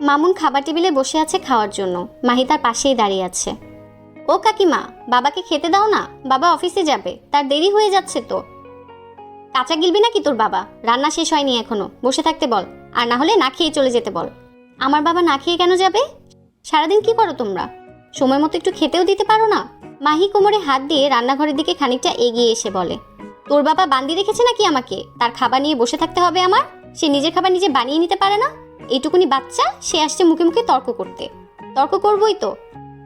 মামুন খাবার টেবিলে বসে আছে খাওয়ার জন্য। মাহি তার পাশেই দাঁড়িয়ে আছে। ও কাকিমা, বাবাকে খেতে দাও না। বাবা অফিসে যাবে। তার দেরি হয়ে যাচ্ছে তো। কাঁচা গিলবি নাকি তোর বাবা? রান্না শেষ হয়নি এখনও। বসে থাকতে বল। আর না হলে না খেয়ে চলে যেতে বল। আমার বাবা না খেয়ে কেন যাবে? সারাদিন কি করো তোমরা? সময় মতো একটু খেতেও দিতে পারো না? মাহি কোমরে হাত দিয়ে রান্নাঘরের দিকে খানিকটা এগিয়ে এসে বলে, তোর বাবা বান্দি রেখেছে নাকি আমাকে? তার খাবার নিয়ে বসে থাকতে হবে আমার? সে নিজের খাবার নিজে বানিয়ে নিতে পারে না? এইটুকুনি বাচ্চা সে আসছে মুখে মুখে তর্ক করতে। তর্ক করবই তো।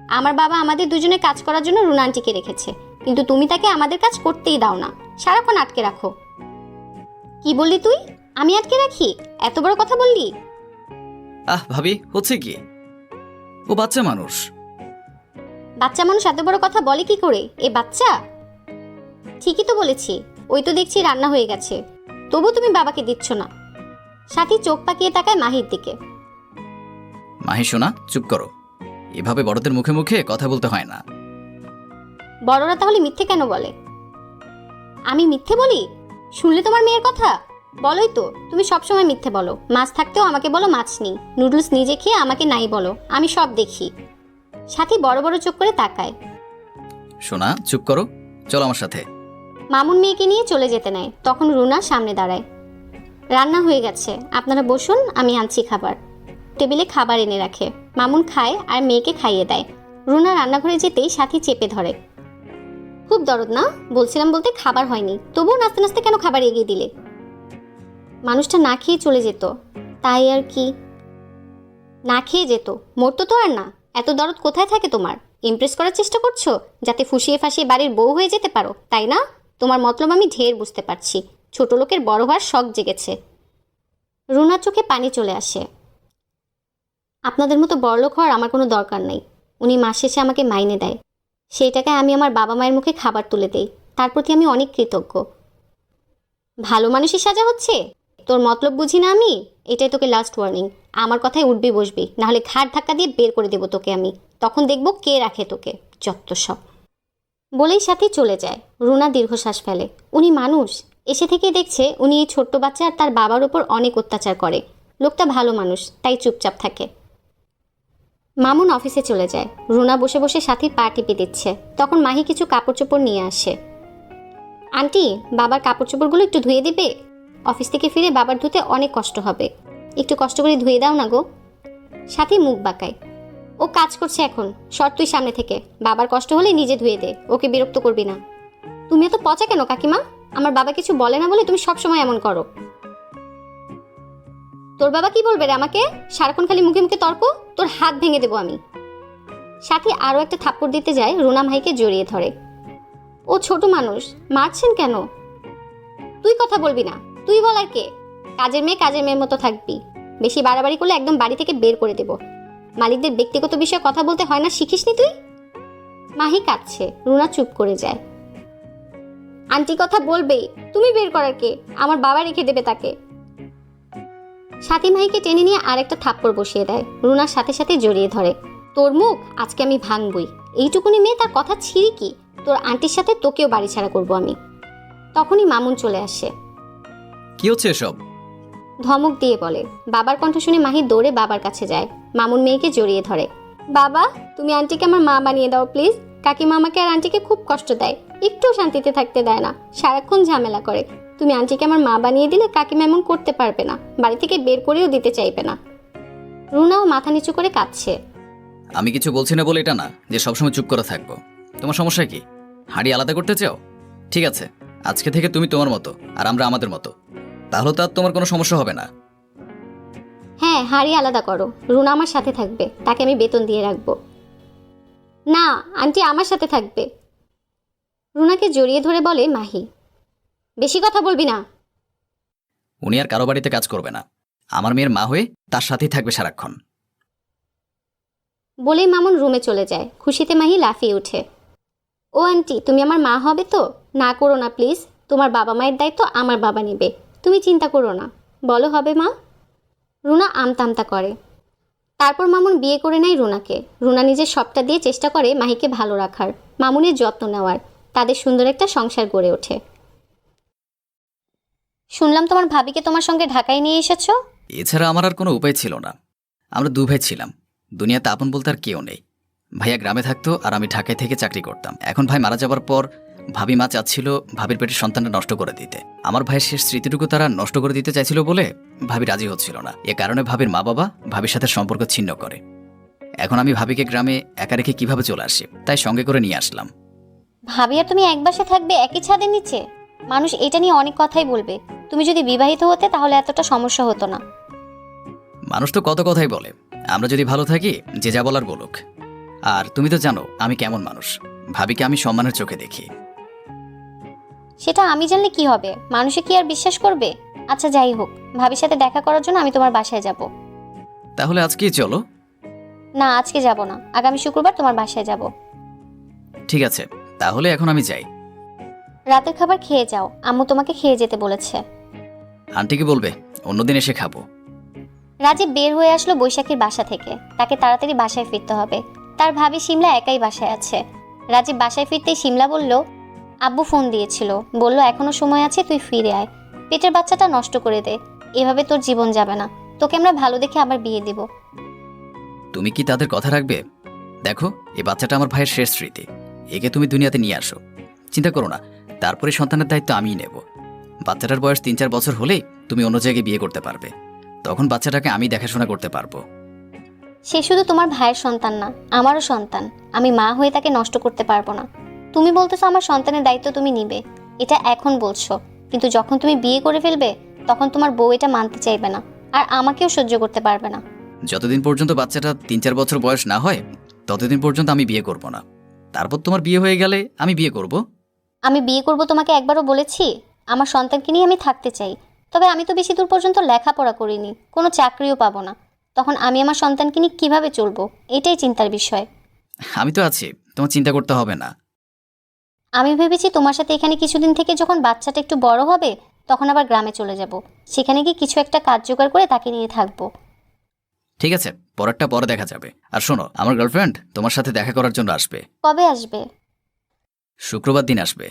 আমার বাবা আমাদের দুজনে কাজ করার জন্য রুনা আন্টিকে রেখেছে কিন্তু তুমি তাকে আমাদের কাজ করতেই দাও না। সারাক্ষণ আটকে রাখো। কি বললি তুই? আমি আটকে রাখি? এত বড় কথা বললি? আহ ভাবি হচ্ছে কি? ও বাচ্চা মানুষ। বাচ্চা মানুষ এত বড় কথা বলে কি করে? এ বাচ্চা? ঠিকই তো বলেছি। ওই তো দেখছি রান্না হয়ে গেছে। তবু তুমি বাবাকে দিচ্ছ না। সাথী চোখ পাকিয়ে তাকায় মাহির দিকে। মাহি সোনা চুপ করো। এভাবে বড়দের মুখে মুখে কথা বলতে হয় না। বড়রা তাহলে মিথ্যে কেন বলে? আমি মিথ্যে বলি? শুনলে তোমার মেয়ের কথা? বলোই তো তুমি সবসময় মিথ্যে বলো। মাছ থাকতেও আমাকে বলো মাছ নেই। নুডলস নিজে খেয়ে আমাকে নাই বলো। আমি সব দেখি। সাথী বড় বড় চোখ করে তাকায়। সোনা চুপ করো। চলো আমার সাথে। মামুন মেয়েকে নিয়ে চলে যেতে নেয়। তখন রুনা সামনে দাঁড়ায়। রান্না হয়ে গেছে। আপনারা বসুন, আমি আনছি খাবার। টেবিলে খাবার এনে রাখে। মামুন খায় আর মেয়েকে খাইয়ে দেয়। রুনা রান্নাঘরে যেতেই সাথী চেপে ধরে। খুব দরদ না? বলছিলাম বলতে খাবার হয়নি। তবুও নাচতে নাচতে কেন খাবার এগিয়ে দিলে? মানুষটা না খেয়ে চলে যেত। তাই আর কি? না খেয়ে যেত। মরতো তো আর না। এত দরদ কোথায় থাকে তোমার? ইমপ্রেস করার চেষ্টা করছ? যাতে ফুসিয়ে ফাঁসিয়ে বাড়ির বউ হয়ে যেতে পারো, তাই না? তোমার মতলব আমি ঢের বুঝতে পারছি। ছোট লোকের বড় হওয়ার শখ জেগেছে। রুনার চোখে পানি চলে আসে। আপনাদের মতো বড়লোক হওয়ার আমার কোনো দরকার নেই। উনি মাস শেষে আমাকে মাইনে দেয়। সেই টাকায় আমি আমার বাবা মায়ের মুখে খাবার তুলে দেই। তার প্রতি আমি অনেক কৃতজ্ঞ। ভালো মানুষই সাজা হচ্ছে? তোর মতলব বুঝি না আমি? এটাই তোকে লাস্ট ওয়ার্নিং আমার কথায় উঠবি বসবি, নাহলে ঘাট ধাক্কা দিয়ে বের করে দেবো তোকে আমি। তখন দেখব কে রাখে তোকে যত সব। বলেই সাথে চলে যায়। রুনা দীর্ঘশ্বাস ফেলে। উনি মানুষ এসে থেকে দেখছে উনি এই ছোট্ট বাচ্চা আর তার বাবার উপর অনেক অত্যাচার করে। লোকটা ভালো মানুষ, তাই চুপচাপ থাকে। মামুন অফিসে চলে যায়। রুনা বসে বসে সাথীর পা টিপে দিচ্ছে। তখন মাহি কিছু কাপড় চোপড় নিয়ে আসে। আন্টি, বাবার কাপড় চোপড়গুলো একটু ধুয়ে দিবে? অফিস থেকে ফিরে বাবার ধুতে অনেক কষ্ট হবে। একটু কষ্ট করে ধুয়ে দাও না গো। সাথী মুখ বাঁকায়। ও কাজ করছে এখন। শর্ট তুই সামনে থেকে। বাবার কষ্ট হলে নিজে ধুয়ে দে। ওকে বিরক্ত করবি না। তুমি এত পচা কেন কাকিমা? আমার বাবা কিছু বলে না বলে তুমি সব সময় এমন করো। তোর বাবা কি বলবে রে আমাকে? সারাক্ষণ খালি মুখে মুখে তর্ক? তোর হাত ভেঙে দেবো আমি। সাথী আরও একটা থাপ্পড় দিতে যায় রুনা ভাইকে জড়িয়ে ধরে। ও ছোট মানুষ, মারছেন কেন? তুই কথা বলবি না। তুই বলার কে? কাজের মেয়ে কাজের মেয়ের মতো থাকবি। বেশি বাড়াবাড়ি করলে একদম বাড়ি থেকে বের করে দেবো। মালিকদের ব্যক্তিগত বিষয়ে কথা বলতে হয় না, শিখিসনি তুই? মাহি কাঁদছে। রুনা চুপ করে যায়। আন্টি কথা বলবেই তুমি বের করার কে? আমার বাবা রেখে দেবে তাকে। সাথী মাহিকে টেনে নিয়ে আরেকটা থাপ্পড় বসিয়ে দেয় রুনার সাথে সাথে জড়িয়ে ধরে। তোর মুখ আজকে আমি ভাঙবই। এইটুকুনি মেয়ে তার কথা ছিঁড়ি কি? তোর আন্টির সাথে তোকেও বাড়ি ছাড়া করব আমি। তখনই মামুন চলে আসে। কি হচ্ছে এসব? ধমক দিয়ে বলে। বাবার কণ্ঠ শুনে মাহি দৌড়ে বাবার কাছে যায়। মামুন মেয়েকে জড়িয়ে ধরে। বাবা তুমি আন্টিকে আমার মা বানিয়ে দাও প্লিজ। কাকিমা আমাকে আর আন্টিকে খুব কষ্ট দেয় একটু শান্তিতে থাকতে দেয় না। সারাক্ষণ ঝামেলা করে। তুমি আন্টিকে আমার মা বানিয়ে দিলে কাকিমা এমন করতে পারবে না বাড়ি থেকে বের করেও দিতে চাইবে না। রুনাও মাথা নিচু করে কাঁদছে। আমি কিছু বলছি না বলে এটা না যে সবসময় চুপ করে থাকব। তোমার সমস্যা কি? হাঁড়ি আলাদা করতে চাও? ঠিক আছে আজকে থেকে তুমি তোমার মতো আর আমরা আমাদের মতো। তাহলে তো আর তোমার কোনো সমস্যা হবে না। হ্যাঁ হাড়ি আলাদা করো। রুনা আমার সাথে থাকবে তাকে আমি বেতন দিয়ে রাখব। না আন্টি আমার সাথে থাকবে। রুনাকে জড়িয়ে ধরে বলে মাহি। বেশি কথা বলবি না। উনি আর কারও বাড়িতে কাজ করবে না। আমার মেয়ের মা হয়ে তার সাথেই থাকবে সারাক্ষণ। বলেই মামুন রুমে চলে যায়। খুশিতে মাহি লাফিয়ে ওঠে। ও আন্টি তুমি আমার মা হবে তো? না করো না প্লিজ। তোমার বাবা মায়ের দায়িত্ব আমার বাবা নেবে। তুমি চিন্তা করো না। বলো হবে মা। রুনা আমতামতা করে। তারপর মামুন বিয়ে করে নেয় রুনাকে। রুনা নিজের সবটা দিয়ে চেষ্টা করে মাহিকে ভালো রাখার, মামুনের যত্ন নেওয়ার। তাদের সুন্দর একটা সংসার গড়ে ওঠে। শুনলাম তোমার ভাবিকে তোমার সঙ্গে ঢাকায় নিয়ে এসেছ? এছাড়া আমার আর কোনো উপায় ছিল না। আমরা দু ভাই ছিলাম। দুনিয়াতে আপন বলতে আর কেউ নেই। ভাইয়া গ্রামে থাকতো আর আমি ঢাকায় থেকে চাকরি করতাম। এখন ভাই মারা যাবার পর ভাবি মা চাচ্ছিল ভাবির পেটের সন্তানটা নষ্ট করে দিতে। আমার ভাইয়ের শেষ স্মৃতিটুকু তারা নষ্ট করে দিতে চাইছিল বলে ভাবি রাজি হচ্ছিল না। এ কারণে ভাবির মা বাবা ভাবির সাথে সম্পর্ক ছিন্ন করে। এখন আমি ভাবিকে গ্রামে একা রেখে কীভাবে চলে আসি তাই সঙ্গে করে নিয়ে আসলাম। ভাবি আর তুমি এক বাসে থাকবে একই ছাদের নিচে? মানুষ এটা নিয়ে অনেক কথাই বলবে। তুমি যদি বিবাহিত হতে তাহলে এতটা সমস্যা হতো না। মানুষ তো কত কথাই বলে। আমরা যদি ভালো থাকি যে যা বলার বলুক। আর তুমি তো জানো আমি কেমন মানুষ। ভাবিকে আমি সম্মানের চোখে দেখি। সেটা আমি জানলে কি হবে? মানুষে কি আর বিশ্বাস করবে? আচ্ছা যাই হোক। ভাবির সাথে দেখা করার জন্য আমি তোমার বাসায় যাব। তাহলে আজকেই চলো। না আজকে যাব না। আগামী শুক্রবার তোমার বাসায় যাব। ঠিক আছে। তাহলে এখন আমি যাই। রাতের খাবার খেয়ে যাও। আম্মু তোমাকে খেয়ে যেতে বলেছে। আন্টিকে বলবে? অন্যদিন এসে খাব। রাজীব বের হয়ে আসলো বৈশাখীর বাসা থেকে। তাকে তাড়াতাড়ি বাসায় ফিরতে হবে। তার ভাবি সিমলা একাই বাসায় আছে। রাজীব বাসায় ফিরতেই সিমলা বলল আব্বু ফোন দিয়েছিল। বলল এখনও সময় আছে তুই ফিরে আয়। পেটের বাচ্চাটা নষ্ট করে দে। এভাবে তোর জীবন যাবে না। তোকে আমরা ভালো দেখে আবার বিয়ে দিব। তুমি কি তাদের কথা রাখবে? দেখো এই বাচ্চাটা আমার ভাইয়ের শেষ স্মৃতি। একে তুমি দুনিয়াতে নিয়ে আসো। চিন্তা করো না তারপরে সন্তানের দায়িত্ব আমিই নেব। বাচ্চাটার বয়স তিন চার বছর হলেই তুমি অন্য জায়গায় বিয়ে করতে পারবে। তখন বাচ্চাটাকে আমি দেখাশোনা করতে পারব। সে শুধু তোমার ভাইয়ের সন্তান না আমারও সন্তান। আমি মা হয়ে তাকে নষ্ট করতে পারব না। তুমি বলতেছো আমার সন্তানের দায়িত্ব তুমি নিবে। এটা এখন বলছো। কিন্তু যখন তুমি বিয়ে করে ফেলবে তখন তোমার বউ এটা মানতে চাইবে না। আর আমাকেও সহ্য করতে পারবে না। যতদিন পর্যন্ত বাচ্চাটা তিন চার বছর বয়স না হয় ততদিন পর্যন্ত আমি বিয়ে করব না। তারপর তোমার বিয়ে হয়ে গেলে আমি বিয়ে করব? আমি বিয়ে করব তোমাকে একবারও বলেছি? আমার সন্তানকে নিয়ে আমি থাকতে চাই। তবে আমি তো বেশি দূর পর্যন্ত লেখাপড়া করিনি কোনো চাকরিও পাবো না। তখন আমি আমার সন্তানকে নিয়ে কীভাবে চলবো? এটাই চিন্তার বিষয়। আমি তো আছি তোমার চিন্তা করতে হবে না। আমি ভেবেছি তোমার সাথে এখানে কিছুদিন থেকে যখন বাচ্চাটা একটু বড় হবে তখন আবার গ্রামে চলে যাব। সেখানে গিয়ে কিছু একটা কাজ জোগাড় করে তাকে নিয়ে থাকব। ঠিক আছে পরেরটা পরে দেখা যাবে। আর শোনো আমার গার্লফ্রেন্ড তোমার সাথে দেখা করার জন্য আসবে। কবে আসবে? শুক্রবার দিন আসবে।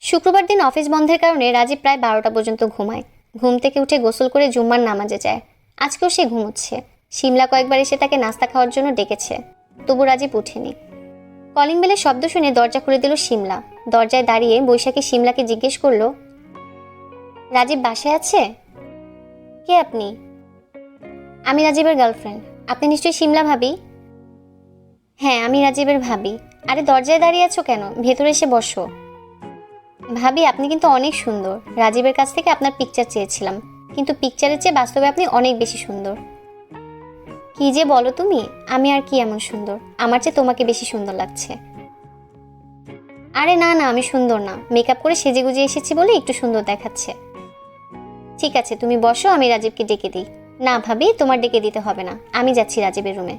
শুক্রবার দিন অফিস বন্ধের কারণে রাজীব প্রায় বারোটা পর্যন্ত ঘুমায়। ঘুম থেকে উঠে গোসল করে জুম্মার নামাজে যায়। আজকেও সে ঘুমোচ্ছে। সিমলা কয়েকবার এসে তাকে নাস্তা খাওয়ার জন্য ডেকেছে। তবু রাজীব ওঠেনি কলিং বেলের শব্দ শুনে দরজা খুলে দিল সিমলা দরজায় দাঁড়িয়ে বৈশাখী সিমলাকে জিজ্ঞেস করল, রাজীব বাসায় আছে? কে আপনি? আমি রাজীবের গার্লফ্রেন্ড আপনি নিশ্চয়ই সিমলা ভাবি? হ্যাঁ আমি রাজীবের ভাবি। আরে, দরজায় দাঁড়িয়ে আছো কেন? ভেতরে এসে বসো। ভাবি, আপনি কিন্তু অনেক সুন্দর। রাজীবের কাছ থেকে আপনার পিকচার চেয়েছিলাম। কিন্তু পিকচারের চেয়ে বাস্তবে আপনি অনেক বেশি সুন্দর। কি যে বলো তুমি, আমি আর কি এমন সুন্দর? আমার চেয়ে তোমাকে বেশি সুন্দর লাগছে। আরে না না, আমি সুন্দর না। মেকআপ করে সেজে গুজে এসেছি বলে একটু সুন্দর দেখাচ্ছে। ঠিক আছে, তুমি বসো, আমি রাজীবকে ডেকে দিই। না ভাবি, তোমার ডেকে দিতে হবে না। আমি যাচ্ছি রাজীবের রুমে।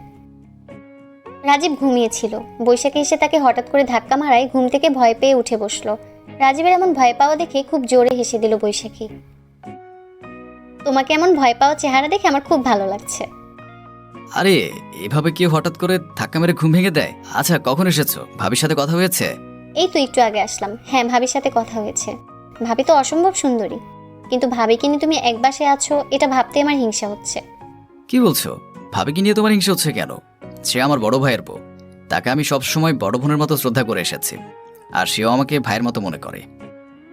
রাজীব ঘুমিয়েছিল। বৈশাখী এসে তাকে হঠাৎ করে ধাক্কা মারায় ঘুম থেকে ভয় পেয়ে উঠে বসল। রাজীবের এমন ভয় পাওয়া দেখে খুব জোরে হেসে দিল বৈশাখী। তোমাকে এমন ভয় পাওয়া চেহারা দেখে আমার খুব ভালো লাগছে। আরে এভাবে কেউ হঠাৎ করে ধাক্কা মেরে ঘুম ভেঙে দেয়? আচ্ছা কখন এসেছ? ভাবির সাথে কথা হয়েছে? এই তো একটু আগে আসলাম। হ্যাঁ ভাবির সাথে কথা হয়েছে। ভাবি তো অসম্ভব সুন্দরী। কিন্তু ভাবিকে নিয়ে তুমি এক বাসে আছো এটা ভাবতে আমার হিংসা হচ্ছে। কি বলছো? ভাবিকে নিয়ে তোমার হিংসা হচ্ছে কেন? সে আমার বড় ভাইয়ের বউ। তাকে আমি সবসময় বড় বোনের মতো শ্রদ্ধা করে এসেছি। আর সেও আমাকে ভাইয়ের মতো মনে করে।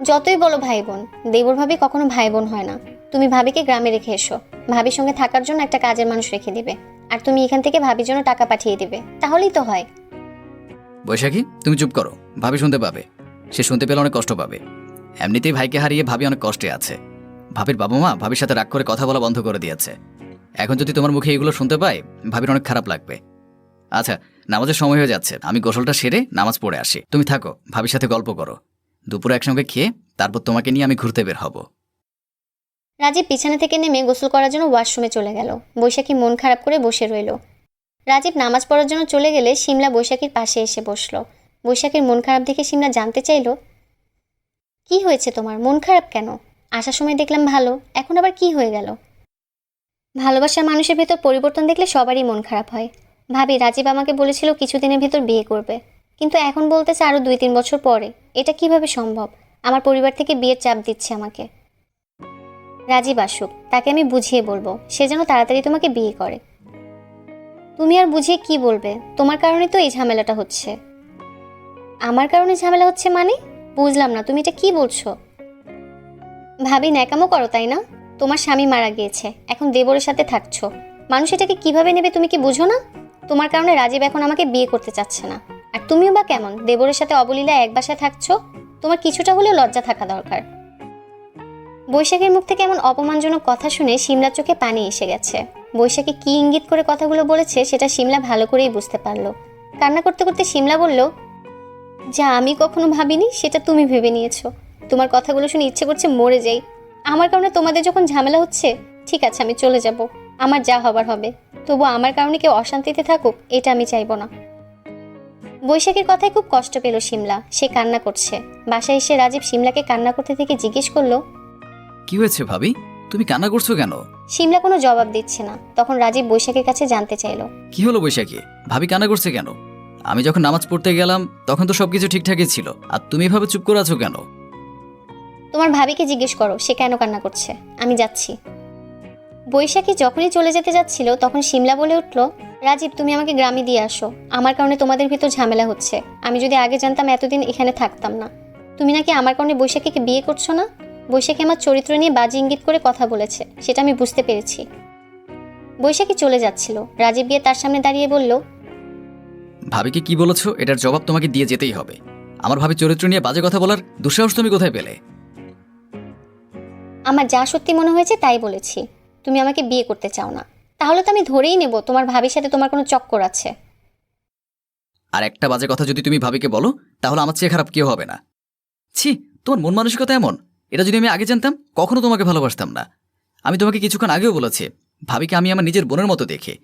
যতই বলো ভাই বোন দেবর ভাবি কখনো ভাই বোন হয় না। তুমি ভাবিকে গ্রামে রেখে এসো। ভাবির সঙ্গে থাকার জন্য একটা কাজের মানুষ রেখে দিবে। আর তুমি এখান থেকে ভাবির জন্য টাকা পাঠিয়ে দিবে। তাহলেই তো হয়। বৈশাখী, তুমি চুপ করো। ভাবি শুনতে পাবে। সে শুনতে পেলে অনেক কষ্ট পাবে। এমনিতেই ভাইকে হারিয়ে ভাবি অনেক কষ্টে আছে। ভাবির বাবা মা ভাবির সাথে রাগ করে কথা বলা বন্ধ করে দিয়েছে। এখন যদি তোমার মুখে এগুলো শুনতে পাই, ভাবির অনেক খারাপ লাগবে। আচ্ছা নামাজের সময় হয়ে যাচ্ছে। আমি গোসলটা সেরে নামাজ পড়ে আসি। তুমি থাকো, ভাবির সাথে গল্প করো। দুপুরে একসঙ্গে খেয়ে তারপর তোমাকে নিয়ে আমি ঘুরতে বের হব। রাজীব বিছানা থেকে নেমে গোসল করার জন্য ওয়াশরুমে চলে গেল। বৈশাখী মন খারাপ করে বসে রইল। রাজীব নামাজ পড়ার জন্য চলে গেলে সিমলা বৈশাখীর পাশে এসে বসল। বৈশাখীর মন খারাপ দেখে সিমলা জানতে চাইল, কি হয়েছে তোমার? মন খারাপ কেন? আসার সময় দেখলাম ভালো, এখন আবার কি হয়ে গেল? ভালোবাসার মানুষের ভেতর পরিবর্তন দেখলে সবারই মন খারাপ হয়। ভাবি, রাজীব আমাকে বলেছিল কিছুদিনের ভেতর বিয়ে করবে, কিন্তু এখন বলতেছে আরও দুই তিন বছর পরে। এটা কীভাবে সম্ভব? আমার পরিবার থেকে বিয়ের চাপ দিচ্ছে আমাকে। রাজীব আসুক, তাকে আমি বুঝিয়ে বলব। সে যেন তাড়াতাড়ি তোমাকে বিয়ে করে। তুমি আর বুঝিয়ে কি বলবে? তোমার কারণে তো এই ঝামেলাটা হচ্ছে। আমার কারণে ঝামেলা হচ্ছে মানে? বুঝলাম না, তুমি এটা কি বলছো? ভাবি, ন্যাকামো করো, তাই না? তোমার স্বামী মারা গিয়েছে, এখন দেবরের সাথে থাকছো। মানুষ এটাকে কীভাবে নেবে তুমি কি বুঝো না? তোমার কারণে রাজীব এখন আমাকে বিয়ে করতে চাচ্ছে না। আর তুমিও বা কেমন? দেবরের সাথে অবলীলা এক বাসায় থাকছো? তোমার কিছুটা হলেও লজ্জা থাকা দরকার। বৈশাখীর মুখ থেকে এমন অপমানজনক কথা শুনে সিমলার চোখে পানি এসে গেছে। বৈশাখী কি ইঙ্গিত করে কথাগুলো বলেছে সেটা সিমলা ভালো করেই বুঝতে পারল। কান্না করতে করতে সিমলা বলল, যা আমি কখনো ভাবিনি, সেটা তুমি ভেবে নিয়েছো। তোমার কথাগুলো শুনে ইচ্ছে করছে মরে যাই। আমার কারণে তোমাদের যখন ঝামেলা হচ্ছে, ঠিক আছে, আমি চলে যাব। আমার যা হবার হবে। তবু আমার কারণে কেউ অশান্তিতে থাকুক, এটা আমি চাইব না। বৈশাখীর কথায় খুব কষ্ট পেল সিমলা সে কান্না করছে। বাসায় এসে রাজীব সিমলাকে কান্না করতে থেকে জিজ্ঞেস করল কি হয়েছে ভাবি? তুমি কান্না করছ কেন? সিমলা কোনো জবাব দিচ্ছে না। তখন রাজীব বৈশাখীর কাছে জানতে চাইলো। কি হলো বৈশাখী? ভাবি কান্না করছে কেন? আমি যখন নামাজ পড়তে গেলাম তখন তো সবকিছু ঠিকঠাকই ছিল। আর তুমি এভাবে চুপ করে আছো কেন? তোমার ভাবিকে জিজ্ঞেস করো সে কেন কান্না করছে? আমি যাচ্ছি। বৈশাখী যখনই চলে যেতে যাচ্ছিল তখন সিমলা বলে উঠল রাজীব তুমি আমাকে গ্রামে দিয়ে আসো। আমার কারণে তোমাদের ভিতর ঝামেলা হচ্ছে। আমি যদি আগে জানতাম এতদিন এখানে থাকতাম না। তুমি নাকি আমার কারণে বৈশাখীকে বিয়ে করছ না? বৈশাখী আমার চরিত্র নিয়ে বাজি ইঙ্গিত করে কথা বলেছে সেটা আমি বুঝতে পেরেছি। বৈশাখী চলে যাচ্ছিল। রাজীব গিয়ে তার সামনে দাঁড়িয়ে বলল ভাবিকে কি বলেছ? এটার জবাব তোমাকে দিয়ে যেতেই হবে। আমার ভাবি চরিত্র নিয়ে বাজে কথা বলার দুঃসাহস তুমি কোথায় পেলে? আমার যা সত্যি মনে হয়েছে তাই বলেছি। তুমি আমাকে বিয়ে করতে চাও না। তাহলে তো আমি ধরেই নেব তোমার ভাবির সাথে তোমার কোনো চক্কর আছে। আর একটা বাজে কথা যদি তুমি ভাবিকে বলো তাহলে আমার চেয়ে খারাপ কেউ হবে না। ছি তোমার মন মানসিকতা এমন? এটা যদি আমি আগে জানতাম, কখনো তোমাকে ভালোবাসতাম না। আমি তোমাকে কিছুক্ষণ আগেও বলেছি, ভাবিকে আমি আমার নিজের বোনের মতো দেখি।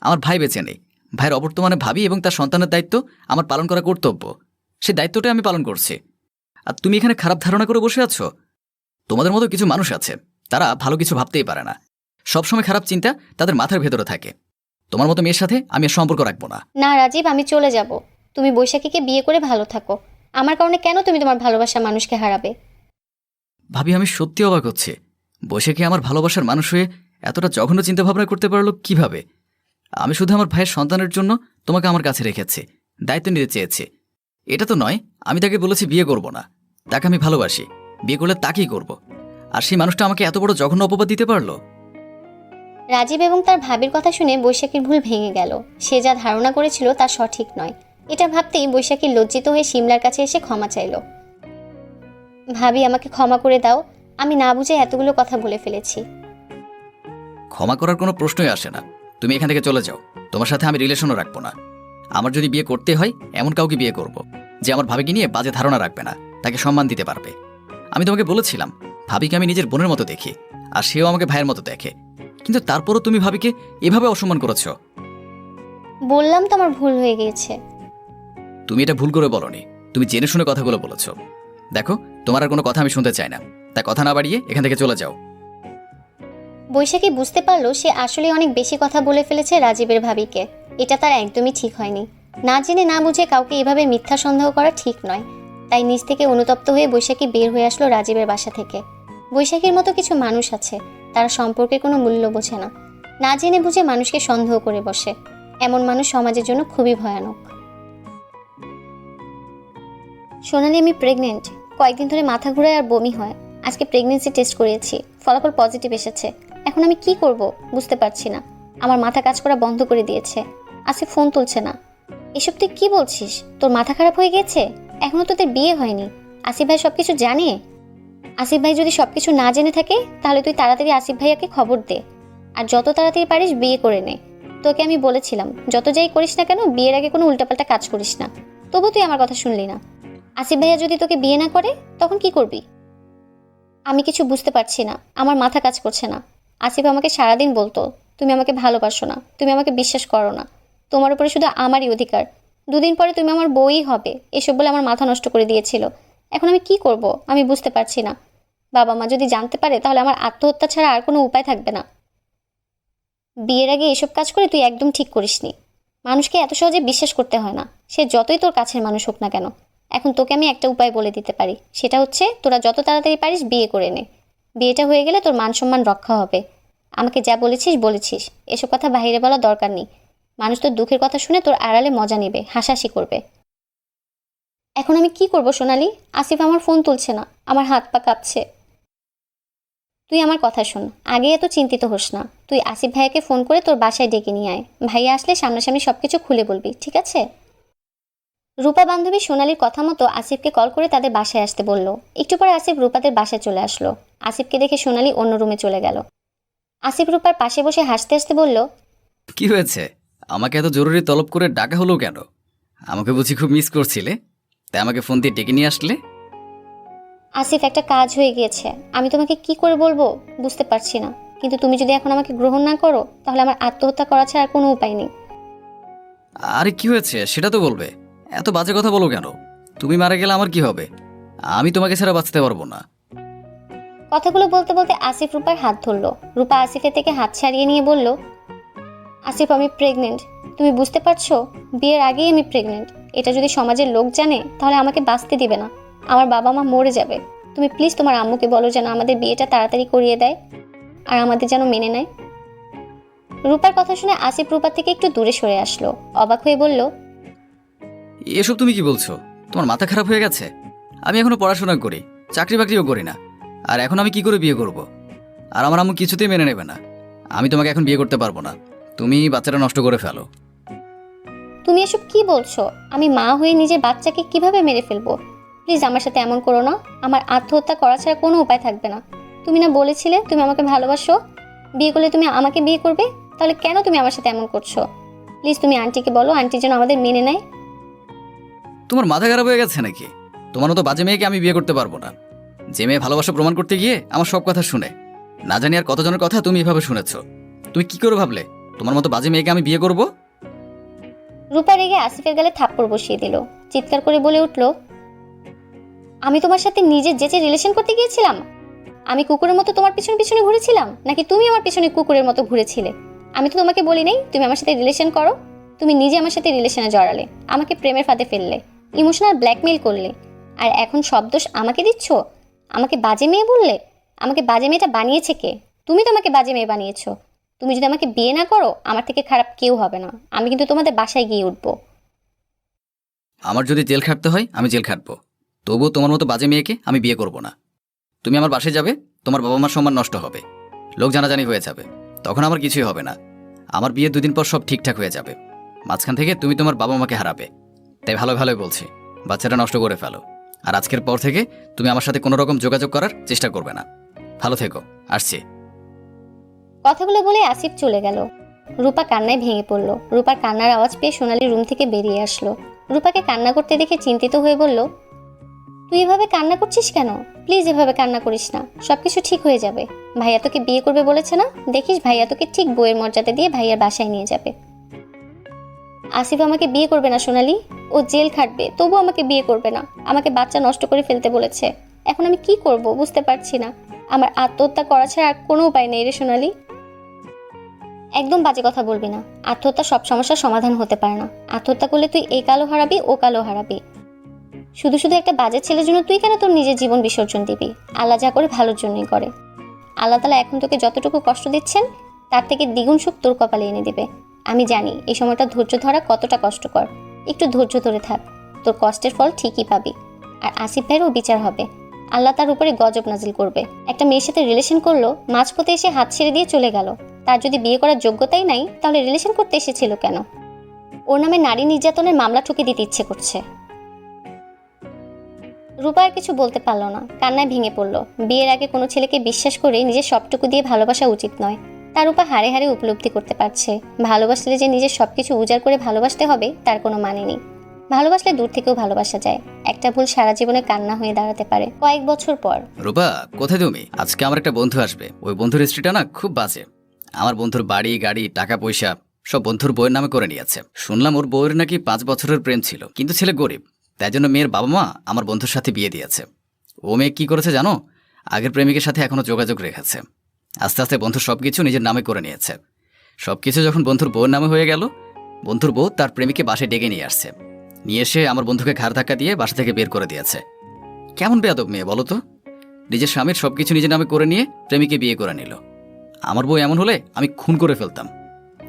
আমার ভাই বেঁচে নেই। ভাইয়ের অবর্তমানে ভাবি এবং তার সন্তানের দায়িত্ব আমার পালন করা কর্তব্য। সেই দায়িত্বটাই আমি পালন করছি। আর তুমি এখানে খারাপ ধারণা করে বসে আছো? তোমাদের মতো কিছু মানুষ আছে, তারা ভালো কিছু ভাবতেই পারে না। সবসময় খারাপ চিন্তা তাদের মাথার ভেতরে থাকে। তোমার মতো মেয়ের সাথে আমি আর সম্পর্ক রাখব না। না রাজীব, আমি চলে যাব। তুমি বৈশাখীকে বিয়ে করে ভালো থাকো। আমার কারণে কেন তুমি তোমার ভালোবাসা মানুষকে হারাবে? ভাবি, আমি সত্যি অবাক হচ্ছে। বৈশাখী আমার ভালোবাসার মানুষ হয়ে এতটা জঘন্য চিন্তাভাবনা করতে পারল কীভাবে? আমি শুধু আমার ভাইয়ের সন্তানের জন্য তোমাকে আমার কাছে রেখেছি, দায়িত্ব নিতে চেয়েছি। এটা তো নয়, আমি তাকে বলেছি বিয়ে করব না। তাকে আমি ভালোবাসি, বিয়ে করলে তাকেই করব। আর সেই মানুষটা আমাকে এত বড় জঘন্য অপবাদ দিতে পারল? রাজীব এবং তার ভাবির কথা শুনে বৈশাখীর ভুল ভেঙে গেল। সে যা ধারণা করেছিল তা সঠিক নয়। এটা ভাবতেই বৈশাখী লজ্জিত হয়ে সিমলার কাছে এসে ক্ষমা চাইল। ভাবি আমাকে ক্ষমা করে দাও। আমি না বুঝে এতগুলো কথা বলে ফেলেছি। ক্ষমা করার কোনো প্রশ্নই আসে না। তুমি এখান থেকে চলে যাও। তোমার সাথে আমি রিলেশনও রাখব না। আমার যদি বিয়ে করতে হয় এমন কাউকে বিয়ে করব যে আমার ভাবিকে নিয়ে বাজে ধারণা রাখবে না তাকে সম্মান দিতে পারবে। আমি তোমাকে বলেছিলাম ভাবিকে আমি নিজের বোনের মতো দেখি আর সেও আমাকে ভাইয়ের মতো দেখে। কিন্তু তারপরও তুমি ভাবিকে এভাবে অসম্মান করেছ? বললাম তো আমার ভুল হয়ে গিয়েছে। তুমি এটা ভুল করে বলনি। তুমি জেনে শুনে কথাগুলো বলেছ। দেখো, তোমার আর কোনো কথা আমি শুনতে চাই না। তাই কথা না বাড়িয়ে এখান থেকে চলে যাও। বৈশাখী বুঝতে পারল সে আসলে অনেক বেশি কথা বলে ফেলেছে রাজীবের ভাবিকে। এটা তার একদমই ঠিক হয়নি। না জেনে না বুঝে কাউকে এভাবে মিথ্যা সন্দেহ করা ঠিক নয়। তাই নিজ থেকে অনুতপ্ত হয়ে বৈশাখী বের হয়ে আসলো রাজীবের বাসা থেকে। বৈশাখীর মতো কিছু মানুষ আছে, তারা সম্পর্কে কোনো মূল্য বোঝে না। না জেনে বুঝে মানুষকে সন্দেহ করে বসে। এমন মানুষ সমাজের জন্য খুবই ভয়ানক। সোনালি, আমি প্রেগনেন্ট কয়েকদিন ধরে মাথা ঘুরে আর বমি হয়। আজকে প্রেগনেন্সি টেস্ট করিয়েছি। ফলাফল পজিটিভ এসেছে। এখন আমি কি করব বুঝতে পারছি না। আমার মাথা কাজ করা বন্ধ করে দিয়েছে। আজকে ফোন তুলছে না। এসব তুই কি বলছিস? তোর মাথা খারাপ হয়ে গেছে? এখনও তোদের বিয়ে হয়নি। আসিফ ভাই সব কিছু জানে? আসিফ ভাই যদি সব কিছু না জেনে থাকে, তাহলে তুই তাড়াতাড়ি আসিফ ভাইয়াকে খবর দে। আর যত তাড়াতাড়ি পারিস বিয়ে করে নে। তোকে আমি বলেছিলাম, যত যাই করিস না কেন, বিয়ের আগে কোনো উল্টাপাল্টা কাজ করিস না। তবু তুই আমার কথা শুনলি না। আসিফ ভাইয়া যদি তোকে বিয়ে না করে, তখন কি করবি? আমি কিছু বুঝতে পারছি না। আমার মাথা কাজ করছে না। আসিফ আমাকে সারাদিন বলতো, তুমি আমাকে ভালোবাসো না। তুমি আমাকে বিশ্বাস করো না। তোমার উপরে শুধু আমারই অধিকার। দুদিন পরে তুমি আমার বই হবে। এসব বলে আমার মাথা নষ্ট করে দিয়েছিল। এখন আমি কি করব? আমি বুঝতে পারছি না। বাবা মা যদি জানতে পারে, তাহলে আমার আত্মহত্যা ছাড়া আর কোনো উপায় থাকবে না। বিয়ের আগে এসব কাজ করে তুই একদম ঠিক করিসনি। মানুষকে এত সহজে বিশ্বাস করতে হয় না। সে যতই তোর কাছের মানুষ হোক না কেন। এখন তোকে আমি একটা উপায় বলে দিতে পারি। সেটা হচ্ছে, তোরা যত তাড়াতাড়ি পারিস বিয়ে করে নে। বিয়েটা হয়ে গেলে তোর মান সম্মান রক্ষা হবে। আমাকে যা বলেছিস বলেছিস। এসব কথা বাইরে বলা দরকার নেই। মানুষ তোর দুঃখের কথা শুনে তোর আড়ালে মজা নেবে, হাসাহাসি করবে। এখন আমি কি করব সোনালি? আসিফ আমার ফোন তুলছে না। আমার হাত পা কাঁপছে। তুই আমার কথা শোন। আগে এত চিন্তিত হোস না। তুই আসিফ ভাইয়াকে ফোন করে তোর বাসায় ডেকে নিয়ে আয়। ভাইয়া আসলে সামনাসামনি সব কিছু খুলে বলবি, ঠিক আছে? রূপা বান্ধবী সোনালির কথা মতো আসিফকে কল করে তাদের বাসায় আসতে বলল। একটু পরে আসিফ রূপাদের বাসায় চলে আসলো। আসিফকে দেখে সোনালি অন্য রুমে চলে গেল। আসিফ রূপার পাশে বসে হাসতে হাসতে বলল কি হয়েছে? আমাকে এত জরুরি তলব করে ডাকা হলো কেন? আমাকে বুঝি খুব মিস করছিলে। তাই আমাকে ফোন দিয়ে ডেকে নিয়ে আসলে? আসিফ একটা কাজ হয়ে গিয়েছে। আমি তোমাকে কি করে বলব? বুঝতে পারছি না। কিন্তু তুমি যদি এখন আমাকে গ্রহণ না করো তাহলে আমার আত্মহত্যা করা ছাড়া আর কোনো উপায় নেই। আরে কি হয়েছে? সেটা তো বলবে। এত বাজে কথা বলো কেন? তুমি মারা গেলে আমার কি হবে? আমি তোমাকে ছাড়া বাঁচতে পারব না। কথাগুলো বলতে বলতে আসিফ রূপার হাত ধরলো। রূপা আসিফের থেকে হাত ছাড়িয়ে নিয়ে বলল, আসিফ, আমি প্রেগনেন্ট তুমি বুঝতে পারছ? বিয়ের আগেই আমি প্রেগনেন্ট এটা যদি সমাজের লোক জানে, তাহলে আমাকে বাঁচতে দিবে না। আমার বাবা মা মরে যাবে। তুমি প্লিজ তোমার আম্মুকে বলো যেন আমাদের বিয়েটা তাড়াতাড়ি করিয়ে দেয় আর আমাদের যেন মেনে নেয়। রূপার কথা শুনে আসিফ রূপার থেকে একটু দূরে সরে আসলো। অবাক হয়ে বলল এসব তুমি কি বলছো? তোমার মাথা খারাপ হয়ে গেছে? আমি এখনও পড়াশোনা করি, চাকরি বাকরিও করি না। আর এখন আমি কি করে বিয়ে করব? আর আমার আম্মু কিছুতেই মেনে নেবে না। আমি তোমাকে এখন বিয়ে করতে পারব না। তুমি বাচ্চাটা নষ্ট করে ফেলো। তুমি এসব কি বলছো? আমি মা হয়ে নিজের বাচ্চাকে কীভাবে মেরে ফেলব? প্লিজ আমার সাথে এমন করো না। আমার আত্মহত্যা করা ছাড়া কোনো উপায় থাকবে না। তুমি না বলেছিলে তুমি আমাকে ভালোবাসো? বিয়ে করলে তুমি আমাকে বিয়ে করবে? তাহলে কেন তুমি আমার সাথে এমন করছ? প্লিজ তুমি আন্টিকে বলো, আন্টি যেন আমাদের মেনে নেয়। তোমার মাথা খারাপ হয়ে গেছে নাকি? তোমার মতো বাজে মেয়েকে আমি বিয়ে করতে পারব না। যে মেয়ে ভালোবাসা প্রমাণ করতে গিয়ে আমার সব কথা শুনে। না জানি আর কতজনের কথা তুমি এভাবে শুনেছ। তুমি কি করে ভাবলে? তোমার মতো বাজে মেয়েকে আমি বিয়ে করব? রূপা রেগে আসিফের গালে থাপ্পড় বসিয়ে দিল। চিৎকার করে বলে উঠল, আমি তোমার সাথে নিজের যেচে রিলেশন করতে গিয়েছিলাম? আমি কুকুরের মতো তোমার পিছনে পিছনে ঘুরেছিলাম? নাকি তুমি আমার পিছনে কুকুরের মতো ঘুরেছিলে? আমি তো তোমাকে বলি নাই, তুমি আমার সাথে রিলেশন করো। তুমি নিজে আমার সাথে রিলেশনে জড়ালে। আমাকে প্রেমের ফাঁদে ফেললে। ইমোশনাল ব্ল্যাকমেল করলে। আর এখন সব দোষ আমাকে দিচ্ছ? আমাকে বাজে মেয়ে বললে? আমাকে বাজে মেয়েটা বানিয়েছে কে? তুমি তো আমাকে বাজে মেয়ে বানিয়েছ। তুমি যদি আমাকে বিয়ে না করো, আমার থেকে খারাপ কেউ হবে না। আমি কিন্তু তোমাদের বাসায় গিয়ে উঠবো। আমার যদি জেল খাটতে হয়, আমি জেল খাটবো। তবুও তোমার মতো বাজে মেয়েকে আমি বিয়ে করব না। তুমি আমার বাসায় যাবে, তোমার বাবা মার সম্মান নষ্ট হবে। লোক জানাজানি হয়ে যাবে। তখন আমার কিছুই হবে না। আমার বিয়ে দুদিন পর সব ঠিকঠাক হয়ে যাবে। মাঝখান থেকে তুমি তোমার বাবা মাকে হারাবে। তাই ভালো ভালোই বলছি। বাচ্চাটা নষ্ট করে ফেলো। আর আজকের পর থেকে তুমি আমার সাথে কোনো রকম যোগাযোগ করার চেষ্টা করবে না। ভালো থেকো। আসছি। কথাগুলো বলে আসিফ চলে গেল। রূপা কান্নায় ভেঙে পড়ল। রূপার কান্নার আওয়াজ পেয়ে সোনালি রুম থেকে বেরিয়ে আসলো। রূপাকে কান্না করতে দেখে চিন্তিত হয়ে বলল, তুই এভাবে কান্না করছিস কেন? প্লিজ এভাবে কান্না করিস না। সব কিছু ঠিক হয়ে যাবে। ভাইয়া তোকে বিয়ে করবে বলেছে না? দেখিস ভাইয়া তোকে ঠিক বইয়ের মর্যাদা দিয়ে ভাইয়ার বাসায় নিয়ে যাবে। আসিফ আমাকে বিয়ে করবে না, সোনালি। ও জেল খাটবে তবু আমাকে বিয়ে করবে না। আমাকে বাচ্চা নষ্ট করে ফেলতে বলেছে। এখন আমি কি করব বুঝতে পারছি না। আমার আত্মহত্যা করা ছাড়া আর কোনো উপায় নেই রে, সোনালি। একদম বাজে কথা বলবি না। আত্মহত্যা সব সমস্যার সমাধান হতে পারে না। আত্মহত্যা করলে তুই এই কালো হারাবি, ও কালো হারাবি। শুধু শুধু একটা বাজে ছেলের জন্য তুই কেন তোর নিজের জীবন বিসর্জন দিবি? আল্লাহ যা করে ভালোর জন্যই করে। আল্লাহ তালা এখন তোকে যতটুকু কষ্ট দিচ্ছেন, তার থেকে দ্বিগুণ সুখ তোর কপালে এনে দিবে। আমি জানি এই সময়টা ধৈর্য ধরা কতটা কষ্টকর। একটু ধৈর্য ধরে থাক। তোর কষ্টের ফল ঠিকই পাবি। আর আসিফ ভাইয়েরও বিচার হবে। আল্লাহ তার উপরে গজব নাজিল করবে। একটা মেয়ের সাথে রিলেশন করল, মাঝপথে এসে হাত ছেড়ে দিয়ে চলে গেল। তার যদি বিয়ে করার যোগ্যতাই নাই, তাহলে রিলেশন করতে এসেছিল কেন? ওর নামে নারী নির্যাতনের মামলা ঠুকে দিতে ইচ্ছে করছে। রূপা আর কিছু বলতে পারল না। কান্নায় ভেঙে পড়ল। বিয়ের আগে কোনো ছেলেকে বিশ্বাস করে নিজের সবটুকু দিয়ে ভালোবাসা উচিত নয়। তার রূপা হারে হারে উপলব্ধি করতে পারছে। ভালোবাসলে যে নিজের সবকিছু উজাড় করে ভালোবাসতে হবে, তার কোনো মানে নেই। ভালোবাসলে দূর থেকেও ভালোবাসা যায়। একটা ভুল সারা জীবনে কান্না হয়ে দাঁড়াতে পারে। কয়েক বছর পর। রূপা, কোথায় তুমি? আজকে আমার একটা বন্ধু আসবে। ওই বন্ধুর স্ত্রীটা না খুব বাজে। আমার বন্ধুর বাড়ি, গাড়ি, টাকা, পয়সা সব বন্ধুর বইয়ের নামে করে নিয়েছে। শুনলাম ওর বউয়ের নাকি পাঁচ বছরের প্রেম ছিল, কিন্তু ছেলে গরিব। তাই জন্য মেয়ের বাবা মা আমার বন্ধুর সাথে বিয়ে দিয়েছে। ও মেয়ে কি করেছে জানো? আগের প্রেমিকের সাথে এখনও যোগাযোগ রেখেছে। আস্তে আস্তে বন্ধু সব কিছু নিজের নামে করে নিয়েছে। সব কিছু যখন বন্ধুর বউয়ের নামে হয়ে গেল, বন্ধুর বউ তার প্রেমিকে বাসে ডেকে নিয়ে আসছে। নিয়ে এসে আমার বন্ধুকে ঘাড় ধাক্কা দিয়ে বাসা থেকে বের করে দিয়েছে। কেমন বেয়াদব মেয়ে বলো তো? নিজের স্বামীর সব কিছু নিজের নামে করে নিয়ে প্রেমিকে বিয়ে করে নিল। আমার বউ এমন হলে আমি খুন করে ফেলতাম।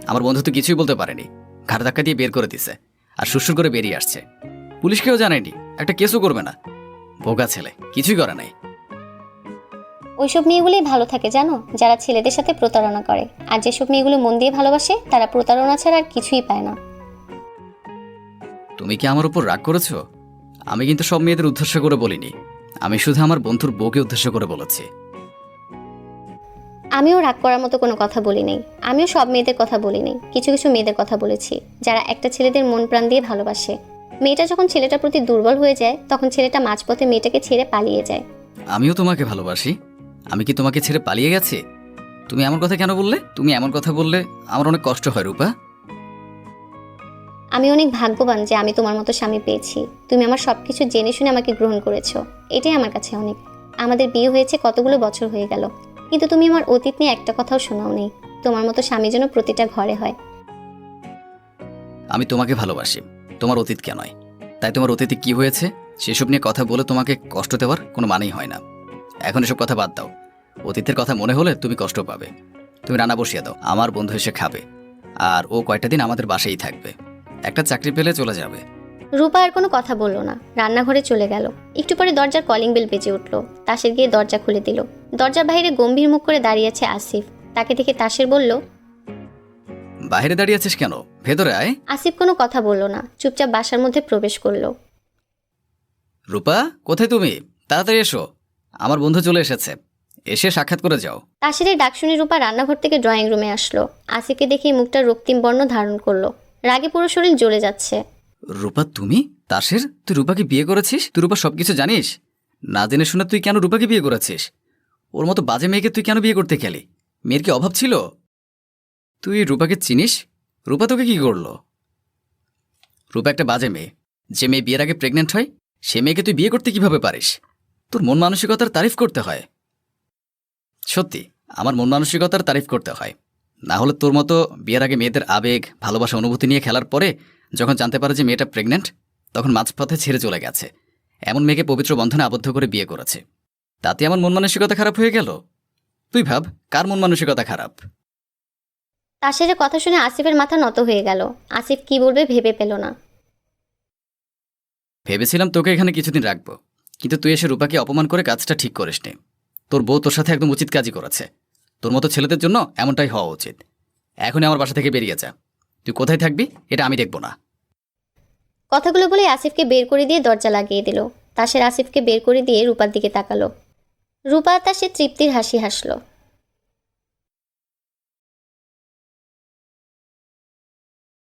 আমার বন্ধু তো কিছুই বলতে পারেনি। ঘাড় ধাক্কা দিয়ে বের করে দিছে আর সুসুর করে বেরিয়ে আসছে। পুলিশকেও জানায়নি, একটা কেসও করবে না। বোকা ছেলে, কিছুই করে নাই। ওইসব মেয়েগুলোই ভালো থাকে জানো? যারা ছেলেদের সাথে প্রতারণা করে। আর যেসব মেয়েগুলো মন দিয়ে ভালোবাসে তারা প্রতারণা ছাড়া আর কিছুই পায় না। তুমি কি আমার উপর রাগ করেছ? আমি কিন্তু সব মেয়েদের উদ্দেশ্য করে বলিনি। আমি শুধু আমার বন্ধুর বউকে উদ্দেশ্য করে বলেছি। আমিও রাগ করার মতো কোনো কথা বলি নাই। আমিও সব মেয়েদের কথা বলি নাই। কিছু কিছু মেয়েদের কথা বলেছি যারা একটা ছেলেদের মন প্রাণ দিয়ে ভালোবাসে। মেয়েটা যখন ছেলেটার প্রতি দুর্বল হয়ে যায় তখন ছেলেটা মাঝপথে মেয়েটাকে ছেড়ে পালিয়ে যায়। আমিও তোমাকে ভালোবাসি। আমি কি তোমাকে ছেড়ে পালিয়ে গেছি? তুমি এমন কথা কেন বললে? তুমি এমন কথা বললে আমার অনেক কষ্ট হয় রূপা। আমি অনেক ভাগ্যবান যে আমি তোমার মতো স্বামী পেয়েছি। তুমি আমার সব কিছু জেনে শুনে আমাকে গ্রহণ করেছ। এটাই আমার কাছে অনেক। আমাদের বিয়ে হয়েছে কতগুলো বছর হয়ে গেল। কিন্তু তুমি আমার অতীত নিয়ে একটা কথাও শোনাও নেই। তোমার মতো স্বামী যেন প্রতিটা ঘরে হয়। আমি তোমাকে ভালোবাসি। তোমার অতীতকে নয় তাই তোমার অতীতে কি হয়েছে? সেসব নিয়ে কথা বলে তোমাকে কষ্ট দেওয়ার কোনো মানেই হয় না। এখন এসব কথা বাদ দাও। অতীতের কথা মনে হলে তুমি কষ্ট পাবে। তুমি রান্না বসিয়ে দাও আমার বন্ধু এসে খাবে। আর ও কয়টা দিন আমাদের বাসায় থাকবে। একটা চাকরি পেলে চলে যাবে। রূপা আর কোনো কথা বলল না। রান্নাঘরে চলে গেল। একটু পরে দরজার কলিং বেল বেজে উঠল। তাসের গিয়ে দরজা খুলে দিল। দরজার বাইরে গম্ভীর মুখ করে দাঁড়িয়ে আছে আসিফ। তাকে দেখে তাসের বলল বাইরে দাঁড়িয়ে আছিস কেন? ভেতরে আয়। আসিফ কোনো কথা বলল না। চুপচাপ বাসার মধ্যে প্রবেশ করল। রূপা কোথায় তুমি? তাড়াতাড়ি এসো। আমার বন্ধু চলে এসেছে। এসে সাক্ষাৎ করে যাও। তাসেরের ডাক শুনে রূপা রান্নাঘর থেকে ড্রয়িং রুমে আসলো। আসিফকে দেখে মুখটা রক্তিম বর্ণ ধারণ করল। রাগে পুরো শরীর জ্বলে যাচ্ছে। রূপা তুমি? তাসের তুই রূপাকে বিয়ে করেছিস? তুই রূপা সবকিছু জানিস? না জেনে শুনে তুই কেন রূপাকে বিয়ে করেছিস? ওর মতো বাজে মেয়েকে তুই কেন বিয়ে করতে গেলি? মেয়ের কি অভাব ছিল? তুই রূপাকে চিনিস? রূপা তোকে কি করল? রূপা একটা বাজে মেয়ে। যে মেয়ে বিয়ের আগে প্রেগনেন্ট হয় সে মেয়েকে তুই বিয়ে করতে কীভাবে পারিস? তোর মন মানসিকতার তারিফ করতে হয়। সত্যি আমার মন মানসিকতার তারিফ করতে হয়। না হলে তোর মতো বিয়ের আগে মেয়েদের আবেগ ভালোবাসা অনুভূতি নিয়ে খেলার পরে যখন জানতে পারে যে মেয়েটা প্রেগনেন্ট তখন মাঝপথে ছেড়ে চলে গেছে। এমন মেয়েকে পবিত্র বন্ধনে আবদ্ধ করে বিয়ে করেছে। তাতে আমার মন মানসিকতা খারাপ হয়ে গেল। তুই ভাব কার মন মানসিকতা খারাপ? তাসেরের কথা শুনে আসিফের মাথা নত হয়ে গেল। আসিফ কি বলবে ভেবে পেল না। ভেবেছিলাম তোকে এখানে কিছুদিন রাখব। কিন্তু তুই এসে রূপাকে অপমান করে কাজটা ঠিক করিসনি। তোর বউ তোর সাথে একদম উচিত কাজই করেছে। তোর মতো ছেলেদের জন্য এমনটাই হওয়া উচিত। এখনই আমার বাসা থেকে বেরিয়ে যা। তুই কোথায় থাকবি, এটা আমি দেখব না। কথাগুলো বলে আসিফকে বের করে দিয়ে দরজা লাগিয়ে দিল। তাসের আসিফকে বের করে দিয়ে রূপার দিকে তাকালো। রূপা তা সে তৃপ্তির হাসি হাসলো।